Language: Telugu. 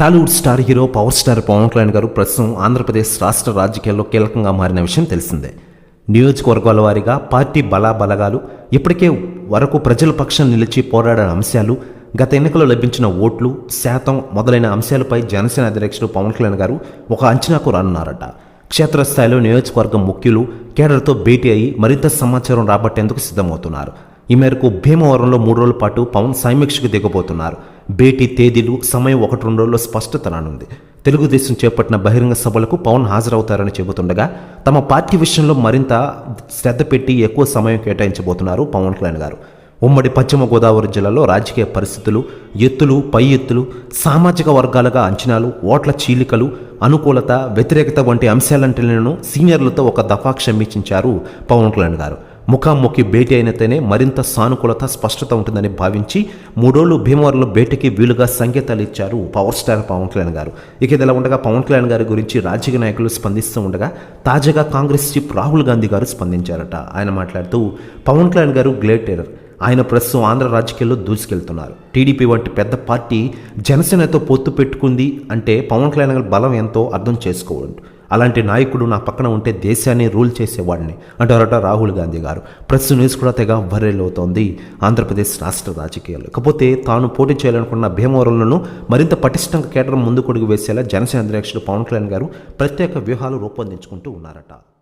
Tollywood star hero power star Pawan Kalyan garu ప్రస్తుతం ఆంధ్రప్రదేశ్ రాష్ట్ర రాజకీయాల్లో కీలకంగా మారిన విషయం తెలిసిందే. నియోజకవర్గాల వారీగా పార్టీ బలాబలగాలు ఇప్పటికే వరకు ప్రజల పక్షం నిలిచి పోరాడిన అంశాలు గత ఎన్నికల్లో లభించిన ఓట్లు శాతం మొదలైన అంశాలపై జనసేన అధ్యక్షుడు పవన్ కళ్యాణ్ గారు ఒక అంచనాకు రానున్నారట. క్షేత్రస్థాయిలో నియోజకవర్గం ముఖ్యులు కేడర్తో భేటీ అయి మరింత సమాచారం రాబట్టేందుకు సిద్ధమవుతున్నారు. ఈ మేరకు భీమవరంలో మూడు రోజుల పాటు పవన్ సమీక్షకు దిగబోతున్నారు. భేటీ తేదీలు సమయం ఒకటి రెండు రోజుల్లో స్పష్టత రానుంది తెలుగుదేశం చేపట్టిన బహిరంగ సభలకు పవన్ హాజరవుతారని చెబుతుండగా తమ పార్టీ విషయంలో మరింత శ్రద్ధ పెట్టి ఎక్కువ సమయం కేటాయించబోతున్నారు పవన్ కళ్యాణ్ గారు. ఉమ్మడి పశ్చిమ గోదావరి జిల్లాలో రాజకీయ పరిస్థితులు ఎత్తులు పై ఎత్తులు సామాజిక వర్గాలుగా అంచనాలు ఓట్ల చీలికలు అనుకూలత వ్యతిరేకత వంటి అంశాలంటేనూ సీనియర్లతో ఒక దఫా క్షమించారు పవన్ కళ్యాణ్ గారు. ముఖాముఖి భేటీ అయినతేనే మరింత సానుకూలత స్పష్టత ఉంటుందని భావించి మూడోళ్ళు భీమవరంలో భేటీకి వీలుగా సంకేతాలు ఇచ్చారు పవర్ స్టార్ పవన్ కళ్యాణ్ గారు. ఇక ఇదిలా ఉండగా పవన్ కళ్యాణ్ గారి గురించి రాజకీయ నాయకులు స్పందిస్తూ ఉండగా తాజాగా కాంగ్రెస్ చీఫ్ రాహుల్ గాంధీ గారు స్పందించారట. ఆయన మాట్లాడుతూ పవన్ కళ్యాణ్ గారు గ్లేటెరర్ ఆయన ప్రస్తుతం ఆంధ్ర రాజకీయాల్లో దూసుకెళ్తున్నారు. టీడీపీ వంటి పెద్ద పార్టీ జనసేనతో పొత్తు పెట్టుకుంది అంటే పవన్ కళ్యాణ్ గారి బలం ఎంతో అర్థం చేసుకోవడం. అలాంటి నాయకుడు నా పక్కన ఉంటే దేశాన్ని రూల్ చేసేవాడిని అంటారట రాహుల్ గాంధీ గారు. ప్రస్తుత న్యూస్ కూడా తెగ అవుతోంది ఆంధ్రప్రదేశ్ రాష్ట్ర రాజకీయాలు. కాకపోతే తాను పోటీ చేయాలనుకున్న భీమవరంలోనూ మరింత పటిష్టంగా కేటరం ముందుకొడుగు వేసేలా జనసేన అధ్యక్షుడు పవన్ కళ్యాణ్ గారు ప్రత్యేక వ్యూహాలు రూపొందించుకుంటూ ఉన్నారట.